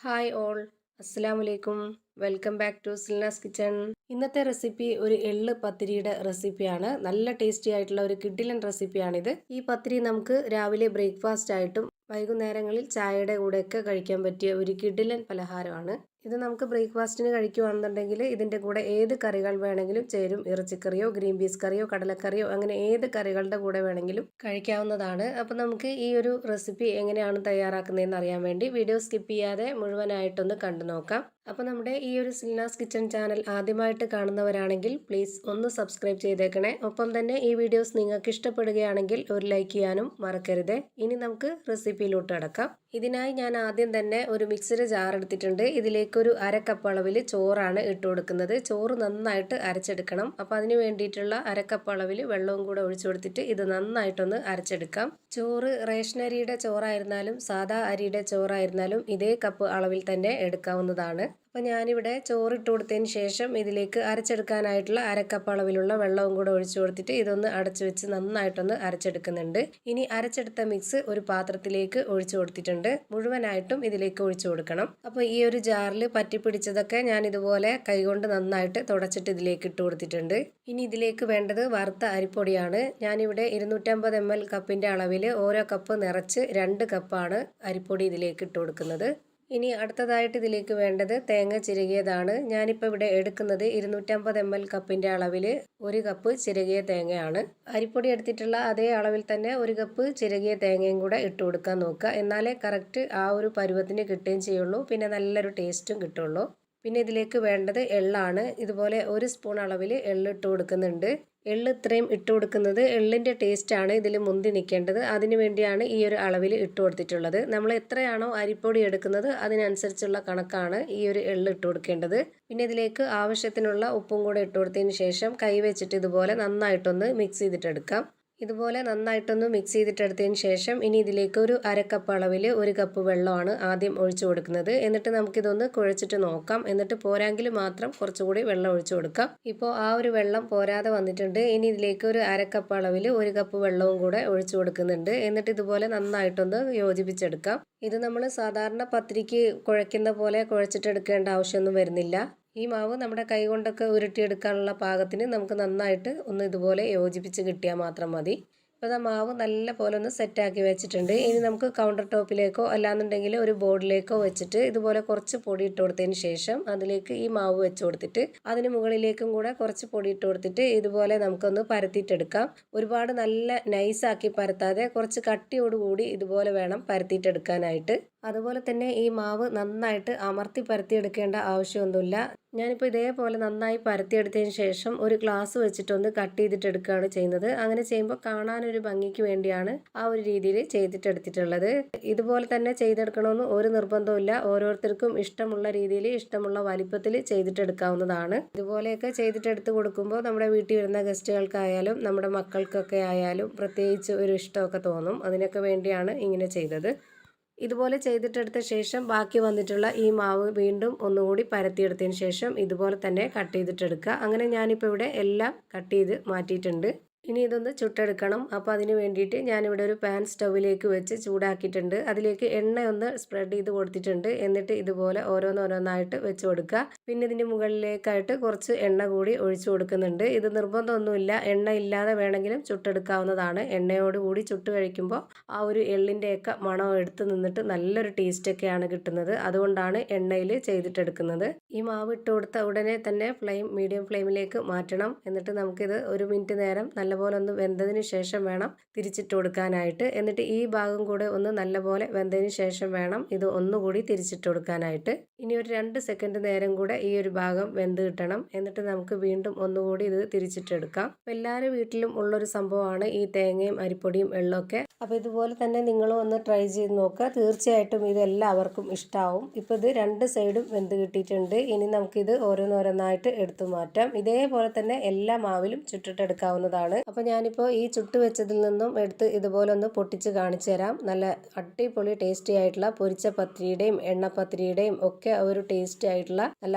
Hi all അസ്സലാമലൈക്കും welcome back to Silnas kitchen ഇന്നത്തെ recipe ഒരു എള്ള് പത്തിരിയുടെ റെസിപ്പിയാണ് നല്ല ടേസ്റ്റി ആയിട്ടുള്ള ഒരു കിഡിലൻ റെസിപ്പിയാണിത് ഈ പത്തിരി നമുക്ക് രാവിലെ ബ്രേക്ക്ഫാസ്റ്റ് ആയിട്ടും വൈകുന്നേരങ്ങളിൽ ചായയുടെ കൂടെയൊക്കെ കഴിക്കാൻ പറ്റിയ ഒരു കിഡിലൻ പലഹാരമാണ്. ഇത് നമുക്ക് ബ്രേക്ക്ഫാസ്റ്റിന് കഴിക്കുകയാണെന്നുണ്ടെങ്കിൽ ഇതിന്റെ കൂടെ ഏത് കറികൾ വേണമെങ്കിലും ചേരും. ഇറച്ചിക്കറിയോ ഗ്രീൻ പീസ് കറിയോ കടലക്കറിയോ അങ്ങനെ ഏത് കറികളുടെ കൂടെ വേണമെങ്കിലും കഴിക്കാവുന്നതാണ്. അപ്പോൾ നമുക്ക് ഈ ഒരു റെസിപ്പി എങ്ങനെയാണ് തയ്യാറാക്കുന്നതെന്ന് അറിയാൻ വേണ്ടി വീഡിയോ സ്കിപ്പ് ചെയ്യാതെ മുഴുവനായിട്ടൊന്ന് കണ്ടു നോക്കാം. അപ്പോൾ നമ്മുടെ ഈ ഒരു സിൽനാസ് കിച്ചൺ ചാനൽ ആദ്യമായിട്ട് കാണുന്നവരാണെങ്കിൽ പ്ലീസ് ഒന്ന് സബ്സ്ക്രൈബ് ചെയ്തേക്കണേ. ഒപ്പം തന്നെ ഈ വീഡിയോസ് നിങ്ങൾക്ക് ഇഷ്ടപ്പെടുകയാണെങ്കിൽ ഒരു ലൈക്ക് ചെയ്യാനും മറക്കരുത്. ഇനി നമുക്ക് റെസിപ്പിയിലോട്ട് അടക്കാം. ഇതിനായി ഞാൻ ആദ്യം തന്നെ ഒരു മിക്സിയുടെ ജാർ എടുത്തിട്ടുണ്ട്. ഇതിലേക്കൊരു അര കപ്പ് അളവിൽ ചോറാണ് ഇട്ട് കൊടുക്കുന്നത്. ചോറ് നന്നായിട്ട് അരച്ചെടുക്കണം. അപ്പോൾ അതിന് വേണ്ടിയിട്ടുള്ള അര കപ്പ് അളവിൽ വെള്ളവും കൂടെ ഒഴിച്ചു കൊടുത്തിട്ട് ഇത് നന്നായിട്ടൊന്ന് അരച്ചെടുക്കാം. ചോറ് റേഷൻ അരിയുടെ ചോറായിരുന്നാലും സാദാ അരിയുടെ ചോറായിരുന്നാലും ഇതേ കപ്പ് അളവിൽ തന്നെ എടുക്കാവുന്നതാണ്. അപ്പോൾ ഞാനിവിടെ ചോറിട്ട് കൊടുത്തതിന് ശേഷം ഇതിലേക്ക് അരച്ചെടുക്കാനായിട്ടുള്ള അരക്കപ്പ് അളവിലുള്ള വെള്ളവും കൂടെ ഒഴിച്ചു കൊടുത്തിട്ട് ഇതൊന്ന് അടച്ചു വെച്ച് നന്നായിട്ടൊന്ന് അരച്ചെടുക്കുന്നുണ്ട്. ഇനി അരച്ചെടുത്ത മിക്സ് ഒരു പാത്രത്തിലേക്ക് ഒഴിച്ചു കൊടുത്തിട്ടുണ്ട്. മുഴുവനായിട്ടും ഇതിലേക്ക് ഒഴിച്ചു കൊടുക്കണം. അപ്പോൾ ഈ ഒരു ജാറിൽ പറ്റിപ്പിടിച്ചതൊക്കെ ഞാൻ ഇതുപോലെ കൈകൊണ്ട് നന്നായിട്ട് തുടച്ചിട്ട് ഇതിലേക്ക് ഇട്ട് കൊടുത്തിട്ടുണ്ട്. ഇനി ഇതിലേക്ക് വേണ്ടത് വറുത്ത അരിപ്പൊടിയാണ്. ഞാനിവിടെ ഇരുന്നൂറ്റമ്പത് എം എൽ കപ്പിന്റെ അളവിൽ ഓരോ കപ്പ് നിറച്ച് രണ്ട് കപ്പാണ് അരിപ്പൊടി ഇതിലേക്ക് ഇട്ട് കൊടുക്കുന്നത്. ഇനി അടുത്തതായിട്ട് ഇതിലേക്ക് വേണ്ടത് തേങ്ങ ചിരകിയതാണ്. ഞാനിപ്പോൾ ഇവിടെ എടുക്കുന്നത് ഇരുന്നൂറ്റമ്പത് എം എൽ കപ്പിന്റെ അളവിൽ ഒരു കപ്പ് ചിരകിയ തേങ്ങയാണ്. അരിപ്പൊടി എടുത്തിട്ടുള്ള അതേ അളവിൽ തന്നെ ഒരു കപ്പ് ചിരകിയ തേങ്ങയും കൂടെ ഇട്ട് കൊടുക്കാൻ നോക്കുക. എന്നാലേ കറക്റ്റ് ആ ഒരു പരുവത്തിന് കിട്ടുകയും ചെയ്യുള്ളൂ. പിന്നെ നല്ലൊരു ടേസ്റ്റും കിട്ടുള്ളൂ. പിന്നെ ഇതിലേക്ക് വേണ്ടത് എള്ളാണ്. ഇതുപോലെ ഒരു സ്പൂൺ അളവിൽ എള്ളിട്ട് കൊടുക്കുന്നുണ്ട്. എള്ള് ഇത്രയും ഇട്ട് കൊടുക്കുന്നത് എള്ളിന്റെ ടേസ്റ്റാണ് ഇതിൽ മുന്തി നിൽക്കേണ്ടത് അതിനു വേണ്ടിയാണ് ഈ ഒരു അളവിൽ ഇട്ട് കൊടുത്തിട്ടുള്ളത്. നമ്മൾ എത്രയാണോ അരിപ്പൊടി എടുക്കുന്നത് അതിനനുസരിച്ചുള്ള കണക്കാണ് ഈ ഒരു എള്ള് ഇട്ട് കൊടുക്കേണ്ടത്. പിന്നെ ഇതിലേക്ക് ആവശ്യത്തിനുള്ള ഉപ്പും കൂടെ ഇട്ട് കൊടുത്തതിന് ശേഷം കൈ വെച്ചിട്ട് ഇതുപോലെ നന്നായിട്ടൊന്ന് മിക്സ് ചെയ്തിട്ടെടുക്കാം ഇതുപോലെ നന്നായിട്ടൊന്ന് മിക്സ് ചെയ്തിട്ടെടുത്തതിന് ശേഷം ഇനി ഇതിലേക്ക് ഒരു അരക്കപ്പ് അളവിൽ ഒരു കപ്പ് വെള്ളമാണ് ആദ്യം ഒഴിച്ചു കൊടുക്കുന്നത്. എന്നിട്ട് നമുക്കിതൊന്ന് കുഴച്ചിട്ട് നോക്കാം. എന്നിട്ട് പോരാങ്കിൽ മാത്രം കുറച്ചുകൂടി വെള്ളം ഒഴിച്ചു കൊടുക്കാം. ഇപ്പോൾ ആ ഒരു വെള്ളം പോരാതെ വന്നിട്ടുണ്ട്. ഇനി ഇതിലേക്ക് ഒരു അരക്കപ്പ് അളവിൽ ഒരു കപ്പ് വെള്ളവും കൂടെ ഒഴിച്ചു കൊടുക്കുന്നുണ്ട്. എന്നിട്ട് ഇതുപോലെ നന്നായിട്ടൊന്ന് യോജിപ്പിച്ചെടുക്കാം. ഇത് നമ്മൾ സാധാരണ പത്തിരിക്ക് കുഴയ്ക്കുന്ന പോലെ കുഴച്ചിട്ടെടുക്കേണ്ട ആവശ്യമൊന്നും വരുന്നില്ല. ഈ മാവ് നമ്മുടെ കൈ കൊണ്ടൊക്കെ ഉരുട്ടിയെടുക്കാനുള്ള പാകത്തിന് നമുക്ക് നന്നായിട്ട് ഒന്ന് ഇതുപോലെ യോജിപ്പിച്ച് കിട്ടിയാൽ മാത്രം മതി. ഇപ്പോൾ മാവ് നല്ല പോലെ ഒന്ന് സെറ്റാക്കി വെച്ചിട്ടുണ്ട്. ഇനി നമുക്ക് കൗണ്ടർ ടോപ്പിലേക്കോ അല്ലാന്നുണ്ടെങ്കിൽ ഒരു ബോർഡിലേക്കോ വെച്ചിട്ട് ഇതുപോലെ കുറച്ച് പൊടി ഇട്ട് കൊടുത്തതിന് ശേഷം അതിലേക്ക് ഈ മാവ് വെച്ച് കൊടുത്തിട്ട് അതിന് മുകളിലേക്കും കൂടെ കുറച്ച് പൊടി ഇട്ട് കൊടുത്തിട്ട് ഇതുപോലെ നമുക്കൊന്ന് പരത്തിയിട്ടെടുക്കാം. ഒരുപാട് നല്ല നൈസാക്കി പരത്താതെ കുറച്ച് കട്ടിയോടുകൂടി ഇതുപോലെ വേണം പരത്തിയിട്ടെടുക്കാനായിട്ട്. അതുപോലെ തന്നെ ഈ മാവ് നന്നായിട്ട് അമർത്തി പരത്തിയെടുക്കേണ്ട ആവശ്യമൊന്നുമില്ല. ഞാനിപ്പോൾ ഇതേപോലെ നന്നായി പരത്തിയെടുത്തതിന് ശേഷം ഒരു ഗ്ലാസ് വെച്ചിട്ടൊന്ന് കട്ട് ചെയ്തിട്ട് എടുക്കുകയാണ് ചെയ്യുന്നത്. അങ്ങനെ ചെയ്യുമ്പോൾ കാണാനൊരു ഭംഗിക്ക് വേണ്ടിയാണ് ആ ഒരു രീതിയിൽ ചെയ്തിട്ടെടുത്തിട്ടുള്ളത്. ഇതുപോലെ തന്നെ ചെയ്തെടുക്കണമെന്ന് ഒരു നിർബന്ധമില്ല ഓരോരുത്തർക്കും ഇഷ്ടമുള്ള രീതിയിൽ ഇഷ്ടമുള്ള വലിപ്പത്തിൽ ചെയ്തിട്ടെടുക്കാവുന്നതാണ്. ഇതുപോലെയൊക്കെ ചെയ്തിട്ടെടുത്ത് കൊടുക്കുമ്പോൾ നമ്മുടെ വീട്ടിൽ വരുന്ന ഗസ്റ്റുകൾക്കായാലും നമ്മുടെ മക്കൾക്കൊക്കെ ആയാലും പ്രത്യേകിച്ച് ഒരു ഇഷ്ടമൊക്കെ തോന്നും. അതിനൊക്കെ വേണ്ടിയാണ് ഇങ്ങനെ ചെയ്തത്. ഇതുപോലെ ചെയ്തിട്ടെടുത്ത ശേഷം ബാക്കി വന്നിട്ടുള്ള ഈ മാവ് വീണ്ടും ഒന്നുകൂടി പരത്തിയെടുത്തതിന് ശേഷം ഇതുപോലെ തന്നെ കട്ട് ചെയ്തിട്ടെടുക്കുക. അങ്ങനെ ഞാനിപ്പോൾ ഇവിടെ എല്ലാം കട്ട് ചെയ്ത് മാറ്റിയിട്ടുണ്ട്. ഇനി ഇതൊന്ന് ചുട്ടെടുക്കണം. അപ്പോൾ അതിന് വേണ്ടിയിട്ട് ഞാനിവിടെ ഒരു പാൻ സ്റ്റൗവിലേക്ക് വെച്ച് ചൂടാക്കിയിട്ടുണ്ട്. അതിലേക്ക് എണ്ണ ഒന്ന് സ്പ്രെഡ് ചെയ്ത് കൊടുത്തിട്ടുണ്ട്. എന്നിട്ട് ഇതുപോലെ ഓരോന്നോരോന്നായിട്ട് വെച്ച് കൊടുക്കുക. പിന്നെ ഇതിന്റെ മുകളിലേക്കായിട്ട് കുറച്ച് എണ്ണ കൂടി ഒഴിച്ചു കൊടുക്കുന്നുണ്ട്. ഇത് നിർബന്ധമൊന്നുമില്ല. എണ്ണ ഇല്ലാതെ വേണമെങ്കിലും ചുട്ടെടുക്കാവുന്നതാണ്. എണ്ണയോട് കൂടി ചുട്ട് കഴിക്കുമ്പോൾ ആ ഒരു എള്ളിന്റെയൊക്കെ മണം എടുത്ത് നിന്നിട്ട് നല്ലൊരു ടേസ്റ്റൊക്കെയാണ് കിട്ടുന്നത്. അതുകൊണ്ടാണ് എണ്ണയിൽ ചെയ്തിട്ടെടുക്കുന്നത്. ഈ മാവ് ഇട്ട് കൊടുത്ത ഉടനെ തന്നെ ഫ്ലെയിം മീഡിയം ഫ്ലെയിമിലേക്ക് മാറ്റണം. എന്നിട്ട് നമുക്കിത് ഒരു മിനിറ്റ് നേരം നല്ലപോലെ ഒന്ന് വെന്തതിന് ശേഷം വേണം തിരിച്ചിട്ട് കൊടുക്കാനായിട്ട്. എന്നിട്ട് ഈ ഭാഗം കൂടെ ഒന്ന് നല്ലപോലെ വെന്തതിന് ശേഷം വേണം ഇത് ഒന്നുകൂടി തിരിച്ചിട്ട് കൊടുക്കാനായിട്ട്. ഇനി ഒരു രണ്ട് സെക്കൻഡ് നേരം കൂടെ ഈ ഒരു ഭാഗം വെന്ത് കിട്ടണം. എന്നിട്ട് നമുക്ക് വീണ്ടും ഒന്നുകൂടി ഇത് തിരിച്ചിട്ടെടുക്കാം. അപ്പോൾ എല്ലാവരും വീട്ടിലും ഉള്ളൊരു സംഭവമാണ് ഈ തേങ്ങയും അരിപ്പൊടിയും എള്ളൊക്കെ അപ്പോൾ ഇതുപോലെ തന്നെ നിങ്ങളും ഒന്ന് ട്രൈ ചെയ്ത് നോക്കുക. തീർച്ചയായിട്ടും ഇത് എല്ലാവർക്കും ഇഷ്ടമാവും ഇപ്പോൾ ഇത് രണ്ട് സൈഡും വെന്ത് കിട്ടിയിട്ടുണ്ട്. ഇനി നമുക്കിത് ഓരോന്നോരോന്നായിട്ട് എടുത്തു മാറ്റാം. ഇതേപോലെ തന്നെ എല്ലാ മാവിലും ചുട്ടിട്ടെടുക്കാവുന്നതാണ്. അപ്പോൾ ഞാനിപ്പോൾ ഈ ചുട്ട് വെച്ചതിൽ നിന്നും എടുത്ത് ഇതുപോലെ ഒന്ന് പൊട്ടിച്ച് കാണിച്ചു തരാം. നല്ല അടിപൊളി ടേസ്റ്റി ആയിട്ടുള്ള പൊരിച്ച പത്തിരിയുടെയും എണ്ണപ്പത്തിരിയുടെയും ഒക്കെ ഒരു ടേസ്റ്റി ആയിട്ടുള്ള നല്ല